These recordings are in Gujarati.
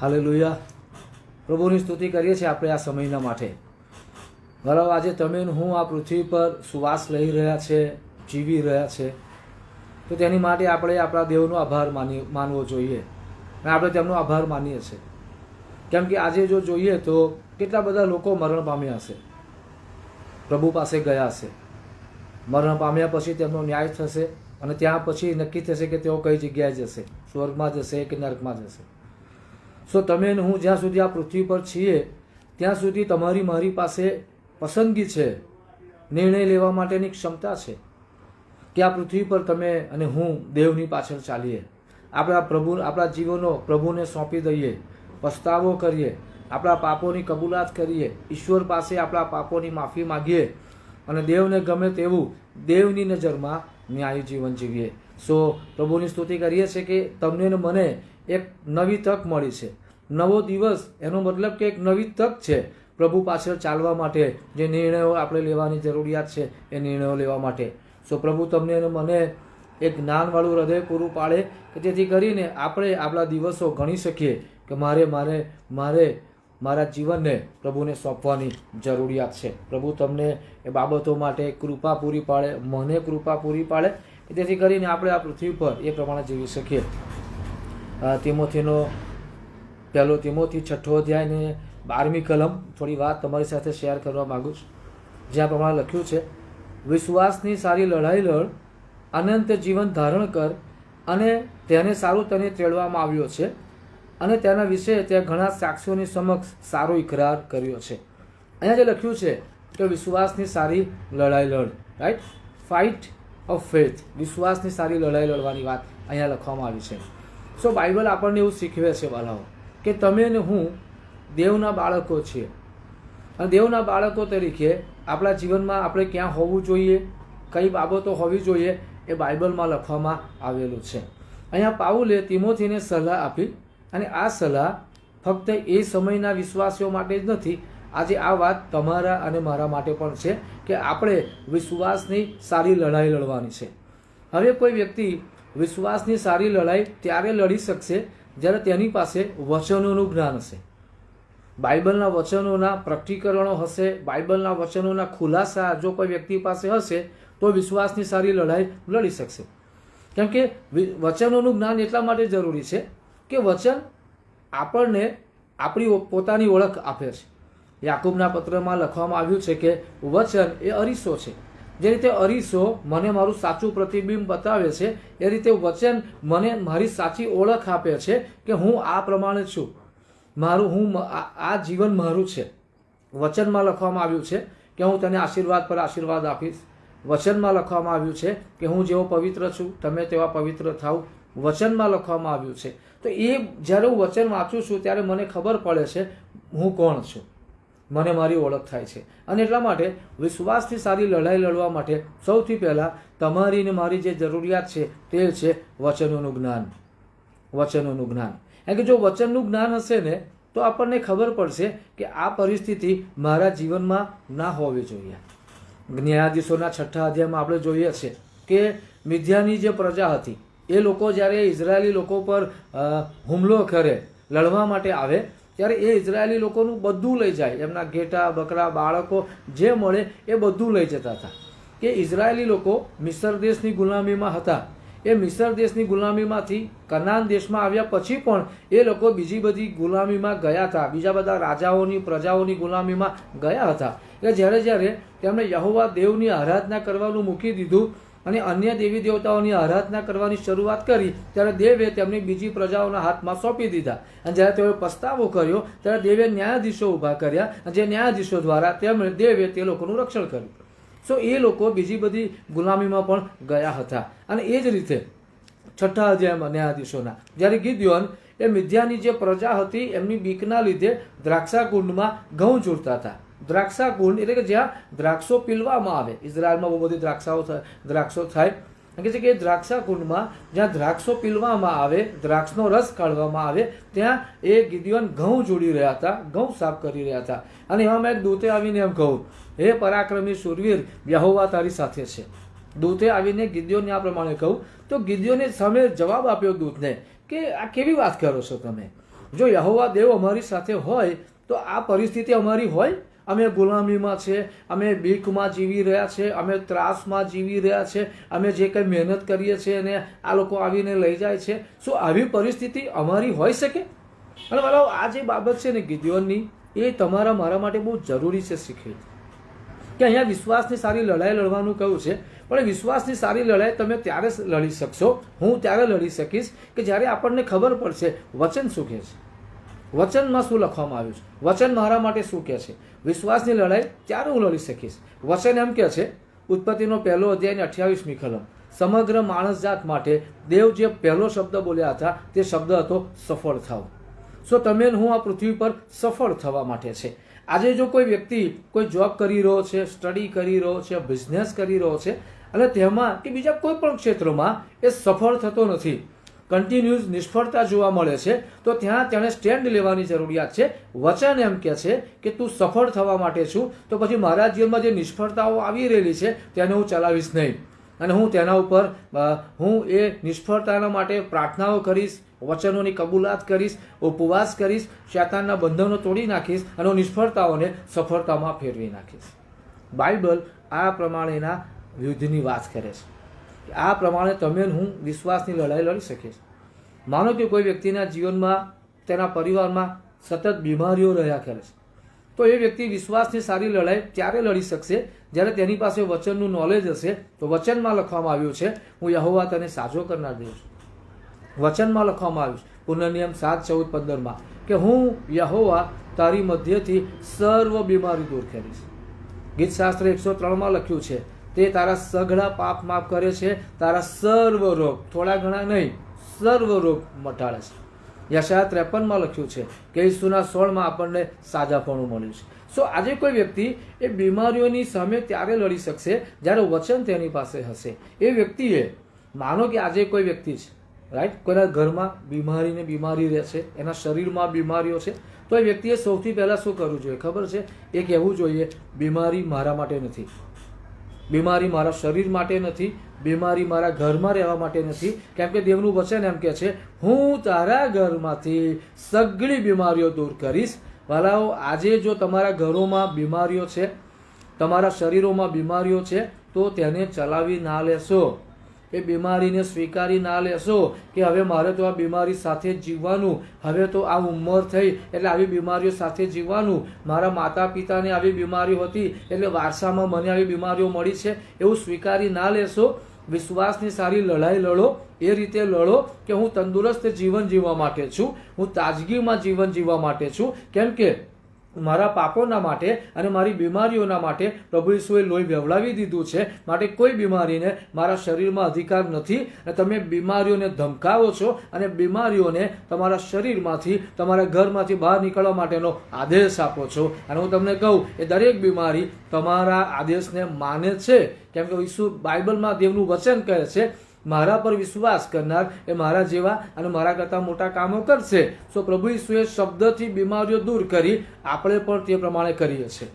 હાલે લોહિયા પ્રભુની સ્તુતિ કરીએ છીએ આપણે આ સમયના માટે. બરાબર આજે તમે હું આ પૃથ્વી પર સુવાસ લઈ રહ્યા છે, જીવી રહ્યા છે. તો તેની માટે આપણે આપણા દેવનો આભાર માની, માનવો જોઈએ. અને આપણે તેમનો આભાર માનીએ છીએ. કેમ કે આજે જો જોઈએ તો કેટલા બધા લોકો મરણ પામ્યા હશે. પ્રભુ પાસે ગયા હશે. મરણ પામ્યા પછી તેમનો ન્યાય થશે અને ત્યાં પછી નક્કી થશે કે તેઓ કઈ જગ્યાએ જશે? સ્વર્ગમાં જશે કે નર્કમાં જશે? સો તમે હું જ્યાં સુધી આ પૃથ્વી પર છીએ, ત્યાં સુધી તમારી મારી પાસે પસંદગી છે, નિર્ણય લેવા માટેની ક્ષમતા છે. કે આ પૃથ્વી પર તમે અને હું દેવની પાછળ ચાલીએ. આપણા પ્રભુ, આપણા જીવનો પ્રભુને સોંપી દઈએ, પસ્તાવો કરીએ, આપણા પાપોની કબૂલાત કરીએ, ઈશ્વર પાસે આપણા પાપોની માફી માગીએ અને દેવને ગમે તેવું દેવની નજરમાં ન્યાયી જીવન જીવીએ. સો, પ્રભુની સ્તુતિ કરીએ છીએ કે તમને અને મને એક નવી તક મળી છે. નવો દિવસ, એનો મતલબ કે એક નવી તક છે. પ્રભુ પાછળ ચાલવા માટે જે નિર્ણયો આપણે લેવાની જરૂરિયાત છે, એ નિર્ણયો લેવા માટે. સો, પ્રભુ તમને અને મને એક જ્ઞાનવાળું હૃદય પૂરું પાડે કે જેથી કરીને આપણે આપણા દિવસો ગણી શકીએ કે મારે મારે મારે મારા જીવનને પ્રભુને સોંપવાની જરૂરિયાત છે. પ્રભુ તમને એ બાબતો માટે કૃપા પૂરી પાડે, મને કૃપા પૂરી પાડે તેથી કરીને આપણે આ પૃથ્વી પર એ પ્રમાણે જીવી શકીએ. તિમોથીનો પહેલો તિમોથી છઠ્ઠો અધ્યાય ને બારમી કલમ થોડી વાત તમારી સાથે શેર કરવા માગું છું. જ્યાં પ્રમાણે લખ્યું છે, વિશ્વાસની સારી લડાઈ લડ, અનંત જીવન ધારણ કર અને તેને સારું તને તેડવામાં આવ્યો છે. અને તેના વિશે ત્યાં ઘણા સાક્ષીઓની સમક્ષ સારો ઇકરાર કર્યો છે. અહીંયા જે લખ્યું છે કે વિશ્વાસની સારી લડાઈ લડ રાઈટ ફાઇટ ઓફ ફેથ વિશ્વાસની સારી લડાઈ લડવાની વાત અહીંયા લખવામાં આવી છે. સો બાઇબલ આપણને એવું શીખવે છે બાલાઓ કે તમે ને હું દેવના બાળકો છીએ. અને દેવના બાળકો તરીકે આપણા જીવનમાં આપણે ક્યાં હોવું જોઈએ, કઈ બાબતો હોવી જોઈએ એ બાઇબલમાં લખવામાં આવેલું છે. અહીંયા પાઉલે તિમોથીને સલાહ આપી અને આ સલાહ ફક્ત એ સમયના વિશ્વાસીઓ માટે જ નથી, આજે આ વાત તમારા અને મારા માટે પણ છે કે આપણે વિશ્વાસની સારી લડાઈ લડવાની છે. હવે કોઈ વ્યક્તિ વિશ્વાસની સારી લડાઈ ત્યારે લડી શકશે જ્યારે તેની પાસે વચનોનું જ્ઞાન હશે. બાઇબલના વચનોના પ્રકટીકરણો હશે, બાઇબલના વચનોના ખુલાસા જો કોઈ વ્યક્તિ પાસે હશે, તો વિશ્વાસની સારી લડાઈ લડી શકશે. કેમ કે વચનોનું જ્ઞાન એટલા માટે જરૂરી છે કે વચન આપણને આપણી પોતાની ઓળખ આપે છે. યાકૂબના પત્રમાં લખવામાં આવ્યું છે કે વચન એ અરીસો છે. જે રીતે અરીસો મને મારું સાચું પ્રતિબિંબ બતાવે છે, એ રીતે વચન મને મારી સાચી ઓળખ આપે છે કે હું આ પ્રમાણે છું. મારું હું આ જીવન મારું છે. વચનમાં લખવામાં આવ્યું છે કે હું તને આશીર્વાદ પર આશીર્વાદ આપીશ. વચનમાં લખવામાં આવ્યું છે કે હું જેવો પવિત્ર છું, તમે તેવા પવિત્ર થાવ. વચનમાં લખવામાં આવ્યું છે તો એ જ્યારે હું વચન વાંચું છું, ત્યારે મને ખબર પડે છે, હું કોણ છું? મને મારી ઓળખ થાય છે. અને એટલા માટે વિશ્વાસથી સારી લડાઈ લડવા માટે સૌથી પહેલાં તમારી ને મારી જે જરૂરિયાત છે, તે છે વચનોનું જ્ઞાન. વચનોનું જ્ઞાન. કારણ કે જો વચનનું જ્ઞાન હશે ને, તો આપણને ખબર પડશે કે આ પરિસ્થિતિ મારા જીવનમાં ના હોવી જોઈએ. ન્યાયાધીશોના છઠ્ઠા અધ્યાયમાં આપણે જોઈએ છે કે મિથ્યાની જે પ્રજા હતી એ લોકો જ્યારે ઇઝરાયેલી લોકો પર હુમલો કરે, લડવા માટે આવે, ત્યારે એ ઇઝરાયેલી લોકોનું બધું લઈ જાય. એમના ઘેટા, બકરા, બાળકો જે મળે એ બધું લઈ જતા હતા. કે ઇઝરાયેલી લોકો મિસર દેશની ગુલામીમાં હતા. એ મિસર દેશની ગુલામીમાંથી કનાન દેશમાં આવ્યા પછી પણ એ લોકો બીજી બધી ગુલામીમાં ગયા હતા. બીજા બધા રાજાઓની, પ્રજાઓની ગુલામીમાં ગયા હતા. એટલે જ્યારે જ્યારે તેમણે યહોવા દેવની આરાધના કરવાનું મૂકી દીધું અને અન્ય દેવી દેવતાઓની આરાધના કરવાની શરૂઆત કરી, ત્યારે દેવે તેમની બીજી પ્રજાઓના હાથમાં સોંપી દીધા. અને જ્યારે તેઓએ પસ્તાવો કર્યો, ત્યારે દેવે ન્યાયાધીશો ઊભા કર્યા અને જે ન્યાયાધીશો દ્વારા તેમણે દેવે તે લોકોનું રક્ષણ કર્યું. સો એ લોકો બીજી બધી ગુલામીમાં પણ ગયા હતા. અને એ જ રીતે છઠ્ઠા અધ્યાયમાં ન્યાયાધીશોના, જ્યારે ગિદ્યોન એ મિથ્યાની જે પ્રજા હતી, એમની બીકના લીધે દ્રાક્ષા કુંડમાં ઘઉં ચૂરતા હતા. દ્રાક્ષા કુંડ એટલે કે જ્યાં દ્રાક્ષો પીલવામાં આવે. ઇઝરાયલમાં બહુ બધી દ્રાક્ષાઓ થાય દ્રાક્ષો થાય. કે છે કે દ્રાક્ષા કુંડમાં જ્યાં દ્રાક્ષો પીલવામાં આવે, દ્રાક્ષનો રસ કાઢવામાં આવે, ત્યાં એ ગિદ્યોન ઘઉં જોડી રહ્યા હતા, ઘઉં સાફ કરી રહ્યા હતા. અને એમાં એક દૂતે આવીને એમ કહું, હે પરાક્રમી સુરવીર યહોવા તારી સાથે છે. દૂતે આવીને ગિદ્યોને આ પ્રમાણે કહું, તો ગિદ્યોને સામે જવાબ આપ્યો દૂતને કે, આ કેવી વાત કરો છો તમે? જો યહોવા દેવ અમારી સાથે હોય, તો આ પરિસ્થિતિ અમારી હોય? અમે ગુલામીમાં છે, અમે બીકમાં જીવી રહ્યા છે, અમે ત્રાસમાં જીવી રહ્યા છે, અમે જે કંઈ મહેનત કરીએ છીએ અને આ લોકો આવીને લઈ જાય છે. શું આવી પરિસ્થિતિ અમારી હોઈ શકે? અને મારો આ જે બાબત છે ને ગિદ્યોનની, એ તમારા મારા માટે બહુ જરૂરી છે શીખવી. કે અહીંયા વિશ્વાસની સારી લડાઈ લડવાનું કહ્યું છે, પણ વિશ્વાસની સારી લડાઈ તમે ત્યારે લડી શકશો. હું ત્યારે લડી શકીશ કે જ્યારે આપણને ખબર પડશે વચન શું કહે છે. વચનમાં શું લખવામાં આવ્યું છે? વચન મારા માટે શું કહે છે? વિશ્વાસની લડાઈ ત્યારે હું લડી શકીશ વચન એમ કહે છે, ઉત્પત્તિનો પહેલો અધ્યાય અને અઠ્યાવીસમી કલમ, સમગ્ર માણસ જાત માટે દેવ જે પહેલો શબ્દ બોલ્યા હતા, તે શબ્દ હતો સફળ થાવ. સો તમે હું આ પૃથ્વી પર સફળ થવા માટે છે. આજે જો કોઈ વ્યક્તિ કોઈ જોબ કરી રહ્યો છે સ્ટડી કરી રહ્યો છે બિઝનેસ કરી રહ્યો છે, અને તેમાં કે બીજા કોઈ પણ ક્ષેત્રમાં એ સફળ થતો નથી કન્ટિન્યુઅસ નિષ્ફળતા જોવા મળે છે, તો ત્યાં તેણે સ્ટેન્ડ લેવાની જરૂરિયાત છે. વચન એમ કે છે કે તું સફળ થવા માટે છું, તો પછી મારા જીવનમાં જે નિષ્ફળતાઓ આવી રહેલી છે, તેને હું ચલાવીશ નહીં. અને હું તેના ઉપર હું એ નિષ્ફળતાના માટે પ્રાર્થનાઓ કરીશ, વચનોની કબૂલાત કરીશ, ઉપવાસ કરીશ, શેતાનના બંધનો તોડી નાખીશ અને નિષ્ફળતાઓને સફળતામાં ફેરવી નાખીશ. બાઇબલ આ પ્રમાણેના યુદ્ધની વાત કરે છે. આ પ્રમાણે તમે હું વિશ્વાસની લડાઈ લડી શકીએ માનો કે કોઈ વ્યક્તિના જીવનમાં, તેના પરિવારમાં સતત બીમારીઓ રહ્યા કરે છે. તો એ વ્યક્તિ વિશ્વાસની સારી લડાઈ ત્યારે લડી શકશે જ્યારે તેની પાસે વચનનું નોલેજ હશે. તો વચનમાં લખવામાં આવ્યું છે, હું યહોવા તને સાજો કરનાર દેવ છું. વચનમાં લખવામાં આવ્યું છે, પુનર્નિયમ સાત, ચૌદ, પંદરમાં, કે હું યહોવા તારી મધ્યથી સર્વ બીમારી દૂર કરીશ. ગીતશાસ્ત્ર એકસો ત્રણમાં લખ્યું છે તે તારા સઘળા પાપ માફ કરે છે, તારા સર્વ રોગ, થોડા ઘણા નહીં, સર્વ રોગ મટાડે છે. યશા ત્રેપનમાં લખ્યું છે કે ઈસુના સોળમાં આપણને સાજાપણું મળ્યું છે. સો આજે કોઈ વ્યક્તિ એ બીમારીઓની સામે ત્યારે લડી શકશે જ્યારે વચન તેની પાસે હશે. એ વ્યક્તિએ, માનો કે આજે કોઈ વ્યક્તિ છે રાઈટ કોઈના ઘરમાં બીમારીને બીમારી રહે છે, એના શરીરમાં બીમારીઓ છે, તો એ વ્યક્તિએ સૌથી પહેલાં શું કરવું જોઈએ? ખબર છે? એ કહેવું જોઈએ, બીમારી મારા માટે નથી. બીમારી મારા શરીર માટે નથી, બીમારી મારા ઘરમાં રહેવા માટે નથી. કેમ કે દેવનું વચન એમ કે છે, હું તારા ઘરમાંથી સગળી બીમારીઓ દૂર કરીશ. વાલાઓ, આજે જો તમારા ઘરોમાં બીમારીઓ છે, તમારા શરીરોમાં બીમારીઓ છે, તો તેને ચલાવી ના લેશો. એ બીમારીને સ્વીકારી ના લેશો કે હવે મારે તો આ બીમારી સાથે જીવવાનું. હવે તો આ ઉંમર થઈ એટલે આવી બીમારીઓ સાથે જીવવાનું. મારા માતા પિતાને આવી બીમારી હતી એટલે વારસામાં મને આવી બીમારીઓ મળી છે. એવું સ્વીકારી ના લેશો. વિશ્વાસની સારી લડાઈ લડો. એ રીતે લડો કે હું તંદુરસ્ત જીવન જીવવા માટે છું. હું તાજગીમાં જીવન જીવવા માટે છું. કેમ કે મારા પાપોના માટે અને મારી બીમારીઓના માટે પ્રભુ ઈસુએ લોહી વ્યવડાવી દીધું છે. માટે કોઈ બીમારીને મારા શરીરમાં અધિકાર નથી અને તમે બીમારીઓને ધમકાવો છો અને બીમારીઓને તમારા શરીરમાંથી, તમારા ઘરમાંથી બહાર નીકળવા માટેનો આદેશ આપો છો. અને હું તમને કહું એ દરેક બીમારી તમારા આદેશને માને છે. કેમ કે ઈસુ બાઇબલમાં દેવનું વચન કહે છે મારા પર વિશ્વાસ કરનાર એ મારા જેવા અને મારા કરતાં મોટા કામો કરશે. સો પ્રભુ ઈસુએ શબ્દથી બીમારીઓ દૂર કરી, આપણે પણ તે પ્રમાણે કરીએ છીએ.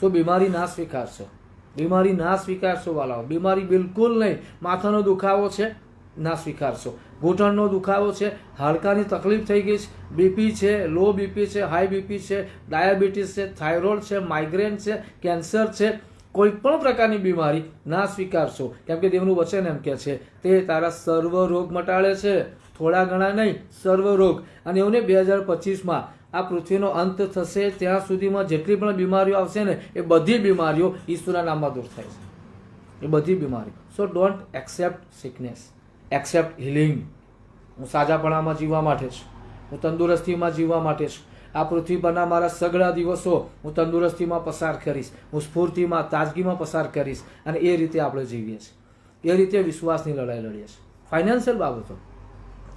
સો બીમારી ના સ્વીકારશો. બીમારી ના સ્વીકારશો વાલાઓ. બીમારી બિલકુલ નહીં. માથાનો દુખાવો છે, ના સ્વીકારશો. ઘૂંટણનો દુખાવો છે, હાડકાની તકલીફ થઈ ગઈ છે, બીપી છે, લો બીપી છે, હાઈ બીપી છે, ડાયાબિટીસ છે, થાઇરોઇડ છે, માઇગ્રેન છે, કેન્સર છે કોઈ પણ પ્રકારની બીમારી ના સ્વીકારશો. કેમ કે દેવનું વચન એમ કે છે, તે તારા સર્વ રોગ મટાડે છે. થોડા ઘણા નહીં, સર્વ રોગ. અને એવું બે હજાર પચીસમાં આ પૃથ્વીનો અંત થશે, ત્યાં સુધીમાં જેટલી પણ બીમારીઓ આવશે ને, એ બધી બીમારીઓ ઈશ્વરના નામમાં દૂર થાય છે. એ બધી બીમારી so don't accept sickness accept healing હું સાજાપણામાં જીવવા માટે છું. હું તંદુરસ્તીમાં જીવવા માટે છું. આ પૃથ્વી પરના મારા સગળા દિવસો હું તંદુરસ્તીમાં પસાર કરીશ, હું સ્ફૂર્તિમાં, તાજગીમાં પસાર કરીશ અને એ રીતે આપણે જીવીએ છીએ. એ રીતે વિશ્વાસની લડાઈ લડીએ છીએ. ફાઇનાન્શિયલ બાબતો.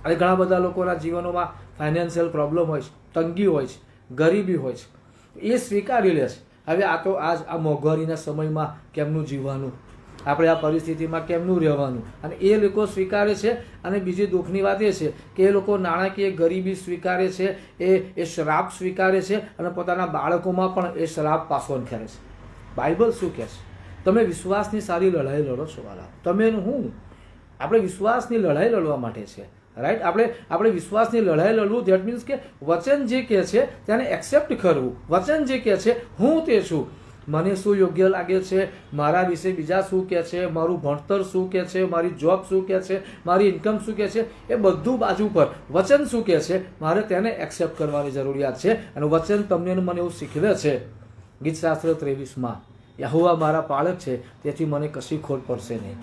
અને ઘણા બધા લોકોના જીવનોમાં ફાઇનાન્શિયલ પ્રોબ્લેમ હોય છે, તંગી હોય છે, ગરીબી હોય છે. એ સ્વીકારી લે છે. હવે આ તો આજ આ મોંઘવારીના સમયમાં કેમનું જીવવાનું આપણે આ પરિસ્થિતિમાં કેમનું રહેવાનું? અને એ લોકો સ્વીકારે છે? અને બીજી દુઃખની વાત એ છે કે એ લોકો નાણાકીય ગરીબી સ્વીકારે છે, એ એ શ્રાપ સ્વીકારે છે અને પોતાના બાળકોમાં પણ એ શ્રાપ પાસોન કરે છે. બાઇબલ શું કહે છે? તમે વિશ્વાસની સારી લડાઈ લડો છો, વાલા. તમે હું? આપણે વિશ્વાસની લડાઈ લડવા માટે છે. રાઈટ આપણે આપણે વિશ્વાસની લડાઈ લડવું દેટ મીન્સ કે વચન જે કહે છે, તેને એક્સેપ્ટ કરવું. વચન જે કહે છે, હું તે છું. મને શું યોગ્ય લાગે છે? મારા વિશે બીજા શું કહે છે? મારું ભણતર શું કહે છે? મારી જોબ શું કહે છે? મારી ઇન્કમ શું કહે છે? એ બધું બાજુ પર વચન શું કહે છે? મારે તેને એક્સેપ્ટ કરવાની જરૂરિયાત છે અને વચન તમને મને એવું શીખવે છે. ગીતશાસ્ત્ર ત્રેવીસમાં, યહુવા મારા પાળક છે, તેથી મને કશી ખોટ પડશે નહીં.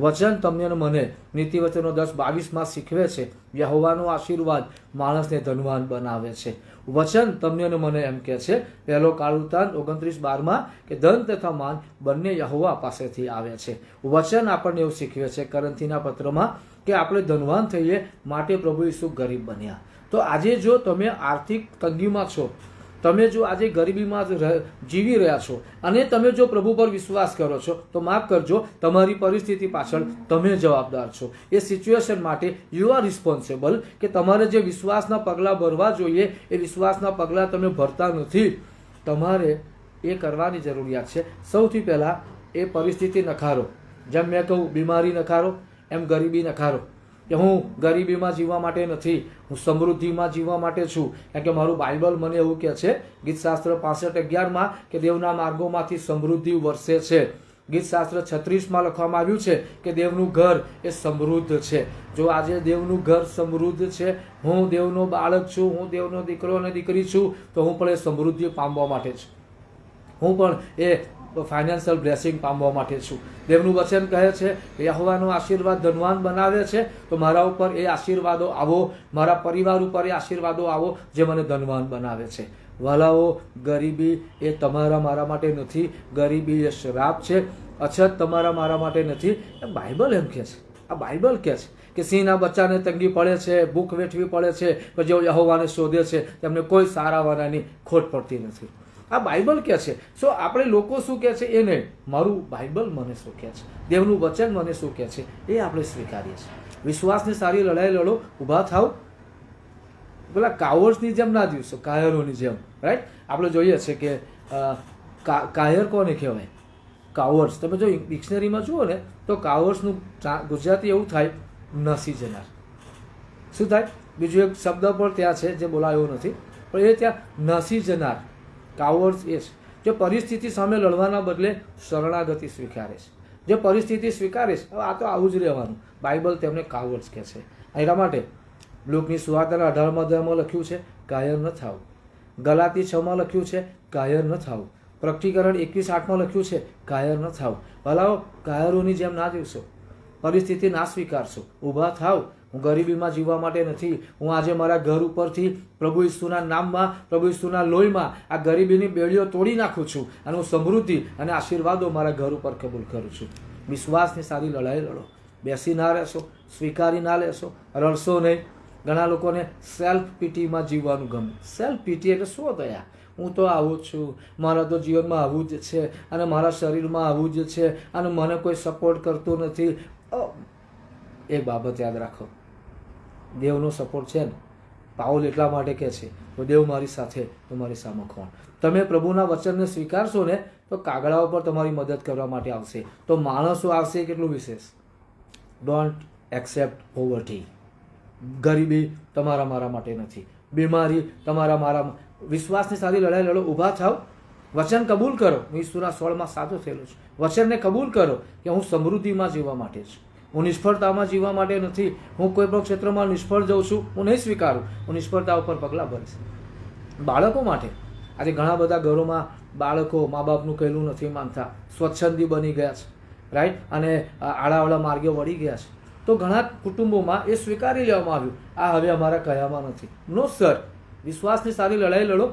વચન તમને મને નીતિવચનો દસ બાવીસમાં શીખવે છે. યહોવાનો આશીર્વાદ માણસને ધનવાન બનાવે છે. વચન તમને અને મને એમ કહે છે. પહેલો કાળુતાન ઓગણત્રીસ બારમાં કે ધન તથા માન બંને યહોવા પાસેથી આવે છે. વચન આપણને એવું શીખવે છે કરંથીના પત્રમાં કે આપણે ધનવાન થઈએ માટે પ્રભુ ઈસુ ગરીબ બન્યા. તો આજે જો તમે આર્થિક તંગીમાં છો તમે જો આજે ગરીબીમાં જ જીવી રહ્યા છો અને તમે જો પ્રભુ પર વિશ્વાસ કરો છો, તો માફ કરજો, તમારી પરિસ્થિતિ પાછળ તમે જવાબદાર છો. એ સિચ્યુએશન માટે યુ આર રિસ્પોન્સિબલ કે તમારે જે વિશ્વાસના પગલાં ભરવા જોઈએ, એ વિશ્વાસના પગલાં તમે ભરતા નથી. તમારે એ કરવાની જરૂરિયાત છે. સૌથી પહેલાં એ પરિસ્થિતિ નખારો. જેમ મેં કહું બીમારી નખારો, એમ ગરીબી નખારો. કે હું ગરીબીમાં જીવવા માટે નથી, હું સમૃદ્ધિમાં જીવવા માટે છું. કારણ કે મારું બાઇબલ મને એવું કહે છે, ગીતશાસ્ત્ર પાસઠ અગિયારમાં કે દેવના માર્ગોમાંથી સમૃદ્ધિ વરસે છે. ગીતશાસ્ત્ર છત્રીસમાં લખવામાં આવ્યું છે કે દેવનું ઘર એ સમૃદ્ધ છે. જો આજે દેવનું ઘર સમૃદ્ધ છે, હું દેવનો બાળક છું, હું દેવનો દીકરો અને દીકરી છું, તો હું પણ એ સમૃદ્ધિ પામવા માટે છું. હું પણ એ ફાઇનાન્શિયલ બ્લેસિંગ પામવા માટે છું. દેવનું વચન કહે છે, યહોવાનો આશીર્વાદ ધનવાન બનાવે છે, તો મારા ઉપર એ આશીર્વાદો આવો, મારા પરિવાર ઉપર એ આશીર્વાદો આવો, જે મને ધનવાન બનાવે છે. વાલાઓ, ગરીબી એ તમારા મારા માટે નથી, ગરીબી એ શ્રાપ છે, અછત તમારા મારા માટે નથી. એ બાઇબલ એમ કહે છે, આ બાઇબલ કહે છે કે સિંહના બચ્ચાને તંગી પડે છે, ભૂખ વેઠવી પડે છે, કે જેઓ યહોવાને શોધે છે, તેમને કોઈ સારા વાનાની ખોટ પડતી નથી. આ બાઇબલ કહે છે. સો આપણે લોકો શું કહે છે? એ નહીં મારું બાઇબલ મને શું કહે છે? દેવનું વચન મને શું કહે છે? એ આપણે સ્વીકારીએ છીએ. વિશ્વાસની સારી લડાઈ લડો, ઊભા થાવ પેલા કાવર્સની જેમ ના દિવસો કાયરોની જેમ રાઈટ આપણે જોઈએ છે કે કાયર કોને કહેવાય? કાવર્સ તમે જો ડિક્શનરીમાં જુઓ ને, તો કાવર્સનું ગુજરાતી એવું થાય, નસી જનાર. શું થાય? બીજું એક શબ્દ પણ ત્યાં છે જે બોલાયો નથી. પણ એ ત્યાં નસી જનાર. કાવર્સ એ છે. જે પરિસ્થિતિ સામે લડવાના બદલે શરણાગતિ સ્વીકારે છે. જે પરિસ્થિતિ સ્વીકારે છે આ તો આવું જ રહેવાનું. બાઇબલ તેમને કાવર્સ કહે છે. એના માટે લોકની સુવાર્તાના અઢારમાં અધ્યાયમાં લખ્યું છે, કાયર ન થાવ. ગલાતી છમાં લખ્યું છે, કાયર ન થાવ. પ્રકટીકરણ એકવીસ આઠમાં લખ્યું છે, કાયર ન થાવ. ભલાઓ, કાયરોની જેમ ના જીવશો. પરિસ્થિતિ ના સ્વીકારશો. ઊભા થાવ હું ગરીબીમાં જીવવા માટે નથી. હું આજે મારા ઘર ઉપરથી પ્રભુ ઈસુના નામમાં, પ્રભુ ઈસુના લોહીમાં આ ગરીબીની બેડીઓ તોડી નાખું છું અને હું સમૃદ્ધિ અને આશીર્વાદો મારા ઘર ઉપર કબૂલ કરું છું. વિશ્વાસની સારી લડાઈ લડો બેસી ના રહેશો, સ્વીકારી ના લેશો, રડશો નહીં. ઘણા લોકોને સેલ્ફ પીટીમાં જીવવાનું ગમે. સેલ્ફ પીટી એટલે શું થયા હું તો આવું જ છું. મારા તો જીવનમાં આવું જ છે અને મારા શરીરમાં આવું જ છે અને મને કોઈ સપોર્ટ કરતું નથી. એ બાબત યાદ રાખો. દેવનો સપોર્ટ છે ને? પાઉલ એટલા માટે કહે છે, તો દેવ મારી સાથે, તો મારી સામે કોણ તમે પ્રભુના વચનને સ્વીકારશો ને, તો કાગળાઓ પર તમારી મદદ કરવા માટે આવશે. તો માણસો આવશે કેટલું વિશેષ? ડોન્ટ એક્સેપ્ટ પોવર્ટી ગરીબી તમારા મારા માટે નથી. બીમારી તમારા મારા વિશ્વાસની સારી લડાઈ લડો, ઊભા થાવ. વચન કબૂલ કરો. હું ઈશ્વરના સોળમાં સાચો થયેલો છું. વચનને કબૂલ કરો કે હું સમૃદ્ધિમાં જીવવા માટે છું. હું નિષ્ફળતામાં જીવવા માટે નથી. હું કોઈ પણ ક્ષેત્રમાં નિષ્ફળ જાઉં છું, હું નહીં સ્વીકારું. હું નિષ્ફળતા ઉપર પગલાં ભરીશ. બાળકો માટે આજે ઘણા બધા ઘરોમાં બાળકો મા બાપનું કહેલું નથી માનતા. સ્વચ્છંદી બની ગયા છે રાઈટ અને આળાવાળા માર્ગે વળી ગયા છે. તો ઘણા કુટુંબોમાં એ સ્વીકારી લેવામાં આવ્યું. આ હવે અમારા કહેવામાં નથી. નો સર વિશ્વાસની સારી લડાઈ લડો.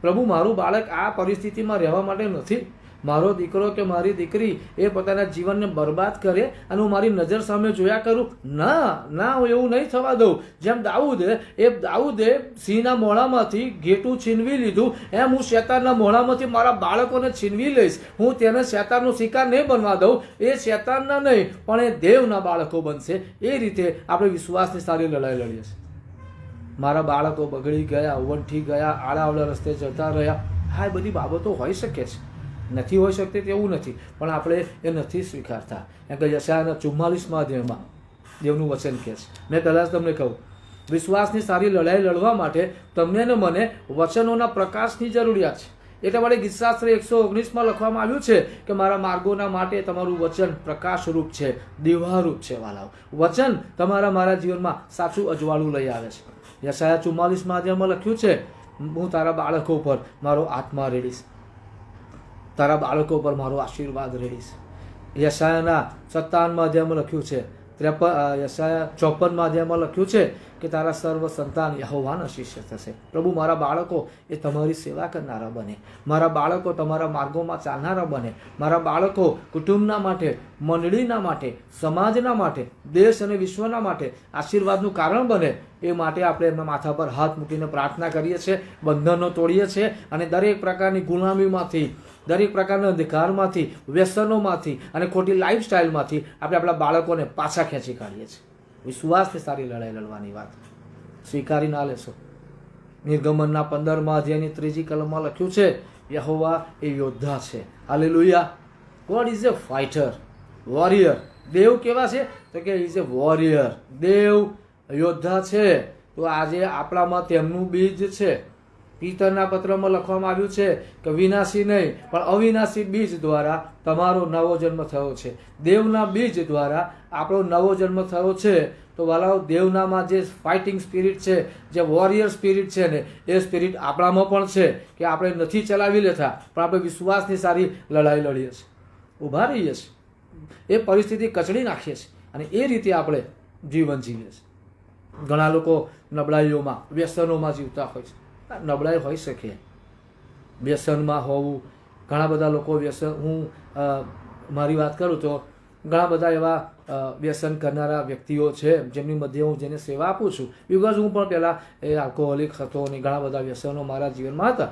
પ્રભુ, મારું બાળક આ પરિસ્થિતિમાં રહેવા માટે નથી. મારો દીકરો કે મારી દીકરી એ પોતાના જીવનને બરબાદ કરે અને હું મારી નજર સામે જોયા કરું, ના ના, હું એવું નહીં થવા દઉં. જેમ દાઉદે, એ દાઉદે સિંહના મોઢામાંથી ઘેટું છીનવી લીધું. એમ હું શેતાનના મોઢામાંથી મારા બાળકોને છીનવી લઈશ. હું તેને શેતાનનો શિકાર નહીં બનવા દઉં. એ શેતાનના નહીં, પણ એ દેવના બાળકો બનશે. એ રીતે આપણે વિશ્વાસની સારી લડાઈ લડીએ છીએ. મારા બાળકો બગડી ગયા વંઠી ગયા આડાવડા રસ્તે જતા રહ્યા. હા, એ બધી બાબતો હોઈ શકે છે. નથી હોઈ શકતી તેવું નથી. પણ આપણે એ નથી સ્વીકારતા. એમ કે યશાના ચુમ્માલીસમાં અધ્યાયમાં દેવનું વચન કહે છે. મેં કદાચ તમને કહું, વિશ્વાસની સારી લડાઈ લડવા માટે તમને ને મને વચનોના પ્રકાશની જરૂરિયાત છે. એટલે માટે ગીતશાસ્ત્ર એકસો ઓગણીસમાં લખવામાં આવ્યું છે કે મારા માર્ગોના માટે તમારું વચન પ્રકાશરૂપ છે, દેવારૂપ છે, વાલાઓ. વચન તમારા મારા જીવનમાં સાચું અજવાળું લઈ આવે છે. યશાયા ચુમ્માલીસમાં અધ્યાયમાં લખ્યું છે, હું તારા બાળકો ઉપર મારો આત્મા રેડીશ. તારા બાળકો પર મારો આશીર્વાદ રહીશ યશાયાના સત્તાવનમાં અધ્યાયમાં લખ્યું છે ત્રેપન યશાયા ચોપનમાં અધ્યાયમાં લખ્યું છે કે તારા સર્વ સંતાન યહોવાન શિષ્ય થશે. પ્રભુ, મારા બાળકો એ તમારી સેવા કરનારા બને. મારા બાળકો તમારા માર્ગોમાં ચાલનારા બને. મારા બાળકો કુટુંબના માટે, મંડળીના માટે, સમાજના માટે, દેશ અને વિશ્વના માટે આશીર્વાદનું કારણ બને. એ માટે આપણે એમના માથા પર હાથ મૂકીને પ્રાર્થના કરીએ છીએ, બંધનો તોડીએ છીએ અને દરેક પ્રકારની ગુલામીમાંથી દરેક પ્રકારના અંધકારમાંથી, વ્યસનોમાંથી અને ખોટી લાઈફસ્ટાઈલમાંથી આપણે આપણા બાળકોને પાછા ખેંચી કાઢીએ છીએ. વિશ્વાસથી સારી લડાઈ લડવાની વાત. સ્વીકારી ના લેશો. નિર્ગમનના પંદરમાં અધ્યાયની ત્રીજી કલમમાં લખ્યું છે, યહોવા એ યોદ્ધા છે. Hallelujah God is a fighter warrior દેવ કેવા છે? તો કે ઇઝ અ વોરિયર દેવ યોદ્ધા છે. તો આજે આપણામાં તેમનું બીજ છે. પિતરના પત્રમાં લખવામાં આવ્યું છે કે વિનાશી નહીં, પણ અવિનાશી બીજ દ્વારા તમારો નવો જન્મ થયો છે. દેવના બીજ દ્વારા આપણો નવો જન્મ થયો છે. તો વાલાઓ, દેવનામાં જે ફાઇટિંગ સ્પિરિટ છે, જે વોરિયર સ્પિરિટ છે ને, એ સ્પિરિટ આપણામાં પણ છે કે આપણે નથી ચલાવી લેતા, પણ આપણે વિશ્વાસની સારી લડાઈ લડીએ છીએ. ઊભા રહીએ છીએ. એ પરિસ્થિતિ કચડી નાખીએ છીએ અને એ રીતે આપણે જીવન જીવીએ છીએ. ઘણા લોકો નબળાઈઓમાં, વ્યસનોમાં જીવતા હોય છે. નબળાઈ હોઈ શકે. વ્યસનમાં હોવું, ઘણા બધા લોકો વ્યસન હું મારી વાત કરું તો ઘણા બધા એવા વ્યસન કરનારા વ્યક્તિઓ છે, જેમની મધ્ય હું જેને સેવા આપું છું. બિકોઝ હું પણ પહેલાં એ આલ્કોહોલિક હતો અને ઘણા બધા વ્યસનો મારા જીવનમાં હતા.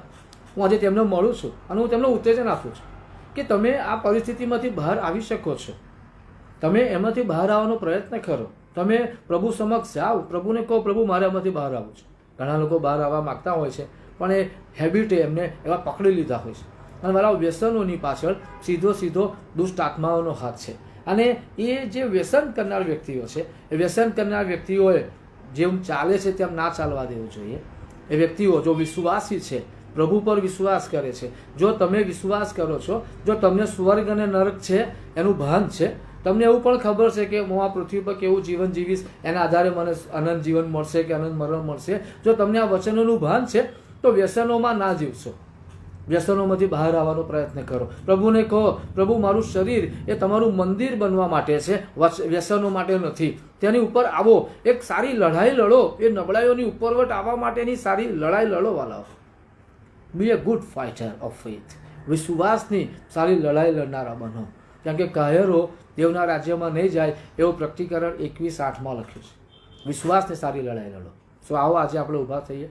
હું આજે તેમને મળું છું અને હું તેમને ઉત્તેજન આપું છું કે તમે આ પરિસ્થિતિમાંથી બહાર આવી શકો છો. તમે એમાંથી બહાર આવવાનો પ્રયત્ન કરો. તમે પ્રભુ સમક્ષ જાઓ. પ્રભુને કહો, પ્રભુ, મારે એમાંથી બહાર આવું છે. ઘણા લોકો બહાર આવવા માગતા હોય છે, પણ એ હેબિટે એમને એવા પકડી લીધા હોય છે. અને મારા વ્યસનોની પાછળ સીધો સીધો દુષ્ટ આત્માઓનો હાથ છે. અને એ જે વ્યસન કરનાર વ્યક્તિઓ છે, એ વ્યસન કરનાર વ્યક્તિઓએ જેમ ચાલે છે તેમ ના ચાલવા દેવું જોઈએ. એ વ્યક્તિઓ જો વિશ્વાસી છે, પ્રભુ પર વિશ્વાસ કરે છે, જો તમે વિશ્વાસ કરો છો, જો તમને સ્વર્ગ અને નરક છે, એનું ભાન છે તમને એવું પણ ખબર છે કે હું આ પૃથ્વી પર કેવું જીવન જીવીશ? એના આધારે મને અનંત જીવન મળશે કે અનંત મરણ મળશે? જો તમને આ વચનોનું ભાન છે, તો વ્યસનોમાં ના જીવશો. વ્યસનોમાંથી બહાર આવવાનો પ્રયત્ન કરો. પ્રભુને કહો, પ્રભુ, મારું શરીર એ તમારું મંદિર બનવા માટે છે. વ્યસનો માટે નથી. તેની ઉપર આવો. એક સારી લડાઈ લડો. એ નબળાઈઓની ઉપરવટ આવવા માટેની સારી લડાઈ લડો વાલાઓ be a good fighter of faith વિશ્વાસની સારી લડાઈ લડનારા બનો. કેમ કે કાયરો દેવના રાજ્યમાં નહીં જાય એવું પ્રકટીકરણ એકવીસ આઠમાં લખ્યું છે. વિશ્વાસને સારી લડાઈ લડો. સો આવો આજે આપણે ઊભા થઈએ.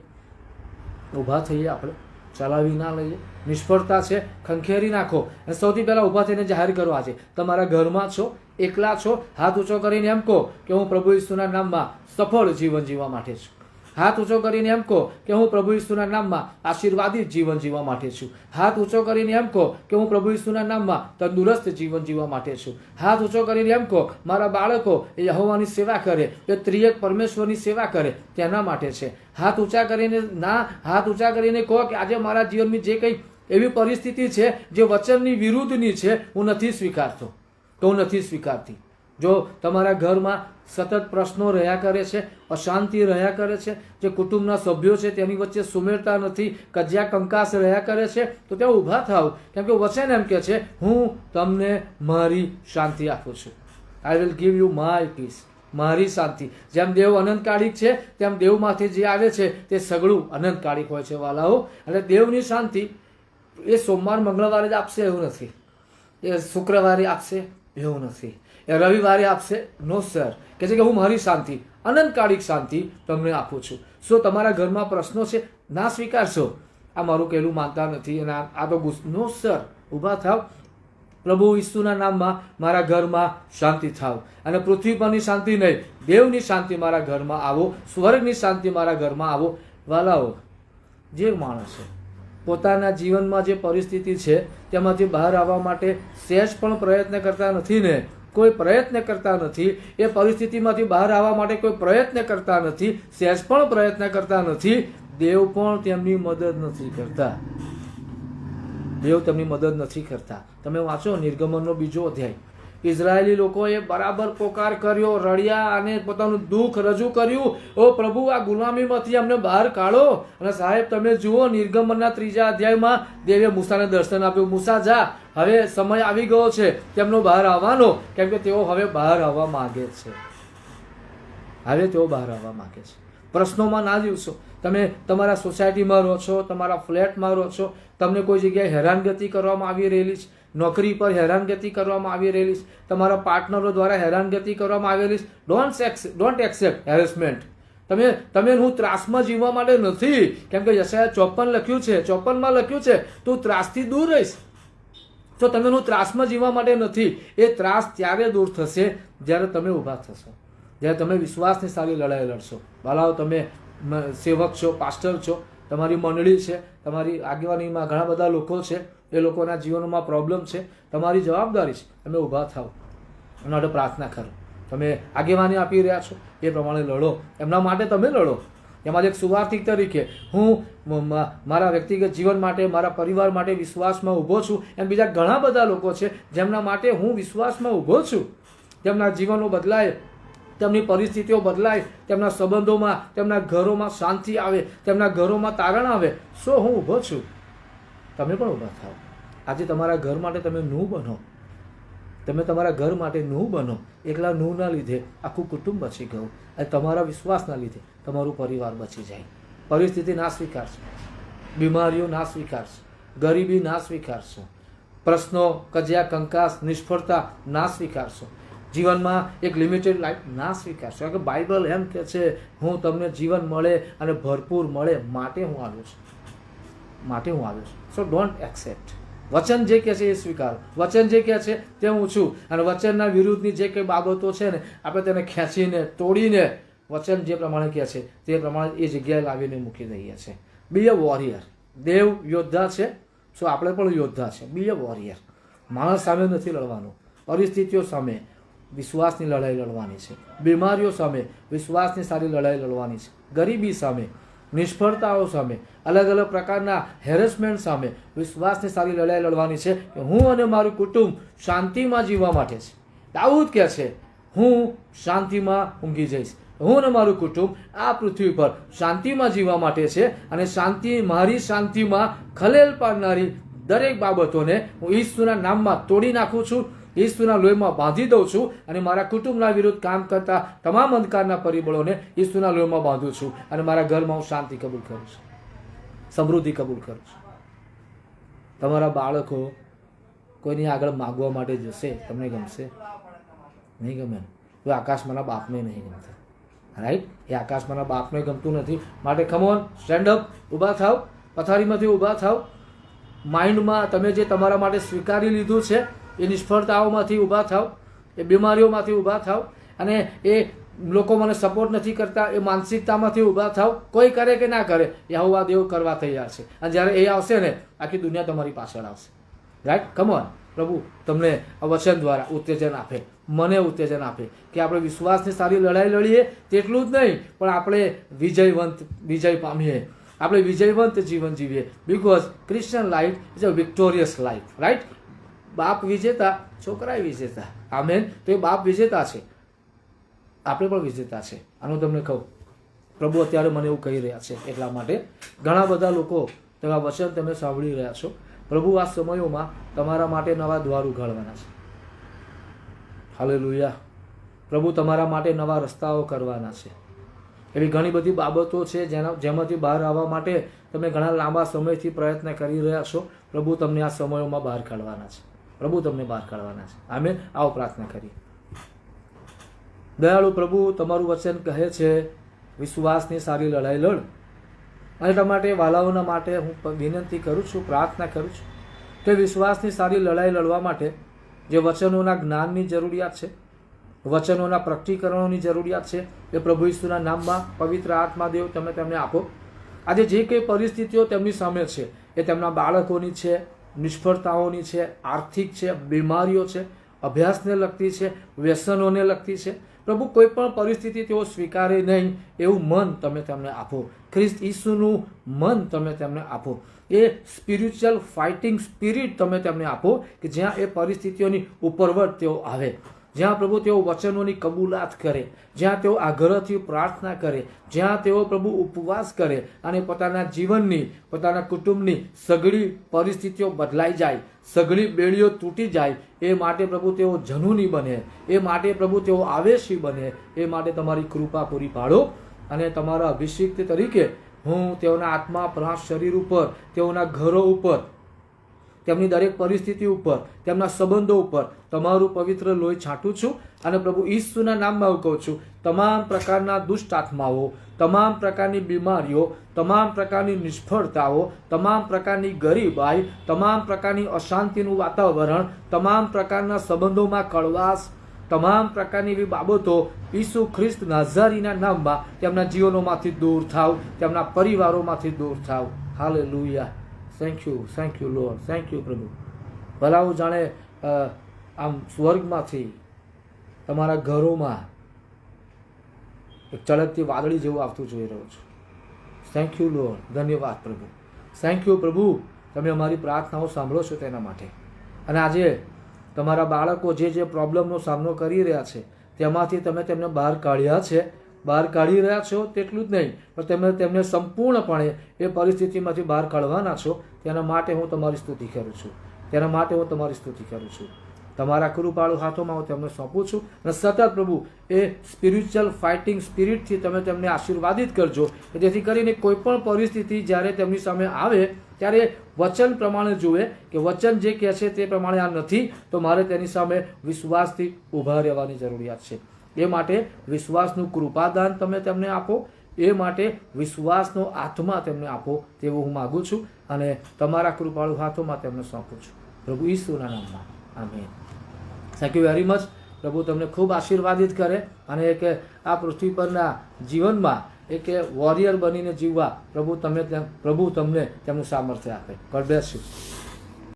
ઊભા થઈએ આપણે. ચલાવી ના લઈએ. નિષ્ફળતા છે. ખંખેરી નાખો. અને સૌથી પહેલાં ઊભા થઈને જાહેર કરો આજે. તમારા ઘરમાં છો, એકલા છો, હાથ ઊંચો કરીને એમ કહો કે હું પ્રભુ ઈસુના નામમાં સફળ જીવન જીવવા માટે છું. હાથ ઊંચો કરીને એમ કહો કે હું પ્રભુ ઈસુના નામમાં આશીર્વાદિત જીવન જીવવા માટે છું. હાથ ઊંચો કરીને એમ કહો કે હું પ્રભુ ઈસુના નામમાં તંદુરસ્ત જીવન જીવવા માટે છું. હાથ ઊંચો કરીને એમ કહો, મારા બાળકો એ યહોવાની સેવા કરે, એ ત્રિયક પરમેશ્વરની સેવા કરે તેના માટે છે. હાથ ઊંચા કરીને ના, હાથ ઊંચા કરીને કહો કે આજે મારા જીવનની જે કંઈ એવી પરિસ્થિતિ છે, જે વચનની વિરુદ્ધની છે, હું નથી સ્વીકારતો. તો હું નથી સ્વીકારતી. જો તમારા ઘરમાં સતત પ્રશ્નો રહ્યા કરે છે, અશાંતિ રહ્યા કરે છે, જે કુટુંબના સભ્યો છે તેની વચ્ચે સુમેળતા નથી, કજિયા કંકાસ રહ્યા કરે છે, તો ત્યાં ઊભા થાવ કેમ કે વચન એમ કે છે, હું તમને મારી શાંતિ આપું છું. I will give you my peace મારી શાંતિ. જેમ દેવ અનંતકાળિક છે, તેમ દેવમાંથી જે આવે છે, તે સગળું અનંતકાળિક હોય છે, વાલાઓ. એટલે દેવની શાંતિ એ સોમવાર, મંગળવારે જ આપશે એવું નથી. એ શુક્રવારે આપશે એવું નથી. રવિવારે આપશે? No, sir. કે છે કે હું મારી શાંતિ અનંતકાળિક શાંતિ તમને આપું છું. શું તમારા ઘરમાં પ્રશ્નો છે? ના સ્વીકારશો આ મારું કહેલું માનતા નથી અને આ તો નો, સર. ઊભા થાવ. પ્રભુ ઈસુના નામમાં મારા ઘરમાં શાંતિ થાવ. અને પૃથ્વી પરની શાંતિ નહીં, દેવની શાંતિ મારા ઘરમાં આવો, સ્વર્ગની શાંતિ મારા ઘરમાં આવો. વાલાઓ, જે માણસ છે, પોતાના જીવનમાં જે પરિસ્થિતિ છે, તેમાંથી બહાર આવવા માટે સહેજ પણ પ્રયત્ન કરતા નથી ને? કોઈ પ્રયત્ન કરતા નથી, એ પરિસ્થિતિમાંથી બહાર આવવા માટે કોઈ પ્રયત્ન કરતા નથી, સેજ પણ પ્રયત્ન કરતા નથી, દેવ પણ તેમની મદદ નથી કરતા. દેવ તેમની મદદ નથી કરતા. તમે વાંચો નિર્ગમનનો બીજો અધ્યાય. ઇઝરાયેલી લોકોએ બરાબર પોકાર કર્યો, રડ્યા અને પોતાનું દુઃખ રજૂ કર્યું. ઓ પ્રભુ, આ ગુલામીમાંથી અમને બહાર કાઢો. અને સાહેબ, તમે જુઓ, નિર્ગમનના ત્રીજા અધ્યાયમાં દેવે મૂસાને દર્શન આપ્યું. મૂસા, જા. હવે સમય આવી ગયો છે. તેમનો બહાર આવવાનો. કેમ કે તેઓ હવે બહાર આવવા માગે છે. હવે તેઓ બહાર આવવા માગે છે. પ્રશ્નોમાં ના જીવશો તમે તમારા સોસાયટીમાં રહો છો, તમારા ફ્લેટમાં રહો છો. તમને કોઈ જગ્યાએ હેરાનગતિ કરવામાં આવી રહેલી છે. નોકરી પર હેરાનગતિ કરવામાં આવી રહેલી છે. તમારા પાર્ટનરો દ્વારા હેરાનગતિ કરવામાં આવેલી છે. ડોન્ટ ડોન્ટ એક્સેપ્ટ હેરેસમેન્ટ તમે તમે હું ત્રાસમાં જીવવા માટે નથી. કેમ કે યશાયા ચોપન લખ્યું છે. ચોપનમાં લખ્યું છે, તું ત્રાસથી દૂર રહીશ. તો તમે હું ત્રાસમાં જીવવા માટે નથી. એ ત્રાસ ત્યારે દૂર થશે જ્યારે તમે ઊભા થશો. જ્યારે તમે વિશ્વાસની સારી લડાઈ લડશો. બાલાઓ, તમે સેવક છો, પાસ્ટર છો. તમારી મંડળી છે. તમારી આગેવાનીમાં ઘણા બધા લોકો છે. એ લોકોના જીવનમાં પ્રોબ્લેમ છે. તમારી જવાબદારી છે. તમે ઊભા થાઓ. એના માટે પ્રાર્થના કરો. તમે આગેવાની આપી રહ્યા છો. એ પ્રમાણે લડો. એમના માટે તમે લડો. એમાં એક સુવાર્થિક તરીકે હું મારા વ્યક્તિગત જીવન માટે, મારા પરિવાર માટે વિશ્વાસમાં ઊભો છું. એમ બીજા ઘણા બધા લોકો છે જેમના માટે હું વિશ્વાસમાં ઊભો છું. તેમના જીવનો બદલાય, તેમની પરિસ્થિતિઓ બદલાય, તેમના સંબંધોમાં, તેમના ઘરોમાં શાંતિ આવે, તેમના ઘરોમાં તારણ આવે. સો હું ઊભો છું. તમે પણ ઊભા થાઓ. આજે તમારા ઘર માટે તમે નું બનો. તમે તમારા ઘર માટે નું બનો. એકલા નુંના લીધે આખું કુટુંબ બચી ગયું. અને તમારા વિશ્વાસના લીધે તમારું પરિવાર બચી જાય. પરિસ્થિતિ ના સ્વીકારશે. બીમારીઓ ના સ્વીકારશે. ગરીબી ના સ્વીકારશો. પ્રશ્નો, કજિયા, કંકાસ, નિષ્ફળતા ના સ્વીકારશો. જીવનમાં એક લિમિટેડ લાઈફ ના સ્વીકારશો. કે બાઇબલ એમ કહે છે, હું તમને જીવન મળે અને ભરપૂર મળે. માટે હું આવ્યો છું. માટે હું આવ્યો છું. સો ડોન્ટ એક્સેપ્ટ વચન જે કહે છે એ સ્વીકાર. વચન જે કહે છે તે હું છું. અને વચનના વિરુદ્ધની જે કંઈ બાબતો છે ને, આપણે તેને ખેંચીને, તોડીને વચન જે પ્રમાણે કહે છે, તે પ્રમાણે એ જગ્યાએ લાવીને મૂકી દઈએ છીએ. બી અ વોરિયર દેવ યોદ્ધા છે. સો આપણે પણ યોદ્ધા છે. બી અ વોરિયર માણસ સામે નથી લડવાનું. પરિસ્થિતિઓ સામે. વિશ્વાસની લડાઈ લડવાની છે. બીમારીઓ સામે. વિશ્વાસની સારી લડાઈ લડવાની છે. ગરીબી સામે. નિષ્ફળતાઓ સામે, અલગ અલગ પ્રકારના હેરેસમેન્ટ સામે વિશ્વાસની સારી લડાઈ લડવાની છે કે હું અને મારું કુટુંબ શાંતિમાં જીવવા માટે છે. દાઉદ કહે છે, હું શાંતિમાં ઊંઘી જઈશ. હું અને મારું કુટુંબ આ પૃથ્વી પર શાંતિમાં જીવવા માટે છે અને શાંતિ, મારી શાંતિમાં ખલેલ પાડનારી દરેક બાબતોને હું ઈશ્વરના નામમાં તોડી નાખું છું. ઈસુના લોહીમાં બાંધી દઉં છું અને મારા કુટુંબના વિરુદ્ધ કામ કરતા તમામ અંધકારના પરિબળોને ઈસુના લોહીમાં બાંધું છું અને મારા ઘરમાં હું શાંતિ કબૂલ કરું છું. સમૃદ્ધિ કબૂલ કરું છું. તમારા બાળકો કોઈની આગળ માગવા માટે જશે? તમને ગમશે? નહીં ગમે તો આકાશમાંના બાપને નહીં ગમતા. રાઈટ એ આકાશમાંના બાપને ગમતું નથી. માટે ખમોન સ્ટેન્ડ અપ ઊભા થાવ. પથારીમાંથી ઊભા થાવ. માઇન્ડમાં તમે જે તમારા માટે સ્વીકારી લીધું છે એ નિષ્ફળતાઓમાંથી ઊભા થાવ, એ બીમારીઓમાંથી ઊભા થાવ, અને એ લોકો મને સપોર્ટ નથી કરતા, એ માનસિકતામાંથી ઊભા થાવ, કોઈ કરે કે ના કરે યહોવા દેવ કરવા તૈયાર છે. અને જ્યારે એ આવશે ને, આખી દુનિયા તમારી પાછળ આવશે. રાઈટ કમોન પ્રભુ, તમને આ વચન દ્વારા ઉત્તેજન આપે. મને ઉત્તેજન આપે કે આપણે વિશ્વાસની સારી લડાઈ લડીએ તેટલું જ નહીં, પણ આપણે વિજયવંત, વિજય પામીએ. આપણે વિજયવંત જીવન જીવીએ. Because Christian life is a victorious life right બાપ વિજેતા, છોકરાએ વિજેતા. આમેન? તો એ બાપ વિજેતા છે. આપણે પણ વિજેતા છે. આનું તમને કહું, પ્રભુ અત્યારે મને એવું કહી રહ્યા છે એટલા માટે. ઘણા બધા લોકો તમારા વચન તમે સાંભળી રહ્યા છો. પ્રભુ, આ સમયોમાં તમારા માટે નવા દ્વાર ઉઘાડવાના છે. હાલે પ્રભુ, તમારા માટે નવા રસ્તાઓ કરવાના છે. એવી ઘણી બધી બાબતો છે જેના, જેમાંથી બહાર આવવા માટે તમે ઘણા લાંબા સમયથી પ્રયત્ન કરી રહ્યા છો. પ્રભુ, તમને આ સમયોમાં બહાર કાઢવાના છે. પ્રભુ તમને બહાર કાઢવાના છે. આમે આવો પ્રાર્થના કરીએ. દયાળુ પ્રભુ, તમારું વચન કહે છે, વિશ્વાસની સારી લડાઈ લડ. અને માટે, વાલાઓના માટે હું વિનંતી કરું છું, પ્રાર્થના કરું છું કે વિશ્વાસની સારી લડાઈ લડવા માટે જે વચનોના જ્ઞાનની જરૂરિયાત છે, વચનોના પ્રકટીકરણોની જરૂરિયાત છે, એ પ્રભુ ઈસુના નામમાં પવિત્ર આત્મા દેવ, તમે તેમને આપો. આજે જે કંઈ પરિસ્થિતિઓ તેમની સામે છે, એ તેમના બાળકોની છે નિષ્ફળતાઓની છે, આર્થિક છે, બીમારીઓ છે, અભ્યાસને લગતી છે, વ્યસનોને લગતી છે. પ્રભુ કોઈ પણ પરિસ્થિતિ તેઓ સ્વીકારે નહીં એવું મન તમે તેમને આપો. ખ્રિસ્ત ઈસુનું મન તમે તેમને આપો. એ સ્પિરિચ્યુઅલ ફાઇટિંગ સ્પિરિટ તમે તેમને આપો કે જ્યાં એ પરિસ્થિતિઓની ઉપરવટ તેઓ આવે. જ્યાં પ્રભુ તેઓ વચનોની કબૂલાત કરે, જ્યાં તેઓ આગ્રહથી પ્રાર્થના કરે, જ્યાં તેઓ પ્રભુ ઉપવાસ કરે અને પોતાના જીવનની, પોતાના કુટુંબની સઘળી પરિસ્થિતિઓ બદલાઈ જાય, સઘળી બેડીઓ તૂટી જાય, એ માટે પ્રભુ તેઓ જનુની બને, એ માટે પ્રભુ તેઓ આવેશી બને, એ માટે તમારી કૃપા પૂરી પાડો અને તમારા અભિષિક્ત તરીકે હું તેઓના આત્મા, પ્રાણ, શરીર ઉપર, તેઓના ઘરો ઉપર તેમની દરેક પરિસ્થિતિ ઉપર, તેમના સંબંધો ઉપર તમારું પવિત્ર લોહી છાંટું છું અને પ્રભુ ઈસુના નામમાં હું કહું છું, તમામ પ્રકારના દુષ્ટ આત્માઓ, તમામ પ્રકારની બીમારીઓ, તમામ પ્રકારની નિષ્ફળતાઓ, તમામ પ્રકારની ગરીબાઈ તમામ પ્રકારની અશાંતિનું વાતાવરણ, તમામ પ્રકારના સંબંધોમાં કળવાશ તમામ પ્રકારની એવી બાબતો ઈસુ ખ્રિસ્ત નાઝારીના નામમાં તેમના જીવનોમાંથી દૂર થાવ, તેમના પરિવારોમાંથી દૂર થાવ. Hallelujah thank you thank you Lord thank you પ્રભુ. ભલા હું જાણે આમ સ્વર્ગમાંથી, તમારા ઘરોમાં એક ચળકતી વાદળી જેવું આવતું જોઈ રહ્યો છું. થેન્ક યુ લોર ધન્યવાદ, પ્રભુ. થેન્ક યુ પ્રભુ. તમે અમારી પ્રાર્થનાઓ સાંભળો છો તેના માટે. અને આજે તમારા બાળકો જે જે પ્રોબ્લેમનો સામનો કરી રહ્યા છે, તેમાંથી તમે તેમને બહાર કાઢ્યા છે બહાર કાઢી રહ્યા છો તેટલું જ નહીં, પણ તમે તેમને સંપૂર્ણપણે એ પરિસ્થિતિમાંથી બહાર કાઢવાના છો, તેના માટે હું તમારી સ્તુતિ કરું છું. તેના માટે હું તમારી સ્તુતિ કરું છું. તમારા કૃપાળુ હાથોમાં હું તેમને સોંપું છું અને સતત પ્રભુ, એ સ્પિરિચ્યુઅલ ફાઇટિંગ સ્પિરિટથી તમે તેમને આશીર્વાદિત કરજો કે જેથી કરીને કોઈ પણ પરિસ્થિતિ જ્યારે તેમની સામે આવે, ત્યારે વચન પ્રમાણે જુએ કે વચન જે કહે છે તે પ્રમાણે આ નથી, તો મારે તેની સામે વિશ્વાસથી ઊભા રહેવાની જરૂરિયાત છે. એ માટે વિશ્વાસનું કૃપાદાન તમે તેમને આપો, એ માટે વિશ્વાસનો આત્મા તેમને આપો તેવું હું માગું છું અને તમારા કૃપાળુ હાથોમાં તેમને સોંપું છું. પ્રભુ ઈસુના નામમાં. આમે થેન્ક યુ વેરી મચ પ્રભુ તમને ખૂબ આશીર્વાદિત કરે અને એક આ પૃથ્વી પરના જીવનમાં એક વોરિયર બનીને જીવવા પ્રભુ તમે, પ્રભુ તમને તેમનું સામર્થ્ય આપે. God bless you